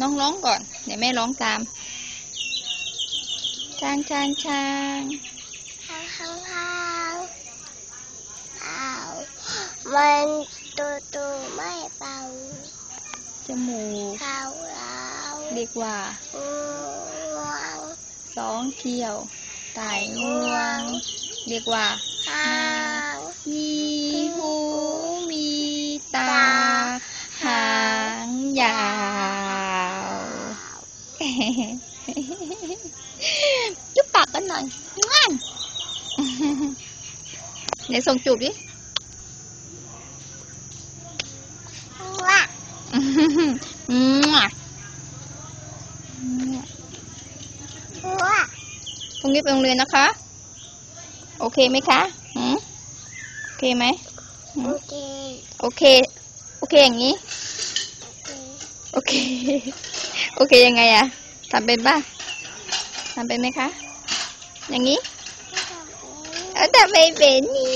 น้องร้องก่อน เดี๋ยวแม่ร้องตาม ช้างช้างช้างข้างข้างข้างอ้าวมันตูตูไม่เป่าจมูกเขาเราเรียกว่างวงสองเที่ยวไต่งวง เรียกว่าข้างมีหูมีตา หางยาว จุ๊บปากกันหน่อยง่านเดี๋ยวส่งจูบดิว่าอืมว่าพรุ่งนี้ไปโรงเรียนนะคะ โอเคไหมคะหืมโอเคไหมหืโอมเค โอเค โอเคอย่างนี้ โอเค โอเคยังไงอะ ทำเป็นป่ะทำเป็นไหมคะ อย่างนี้ เออทำไม่เป็นนี่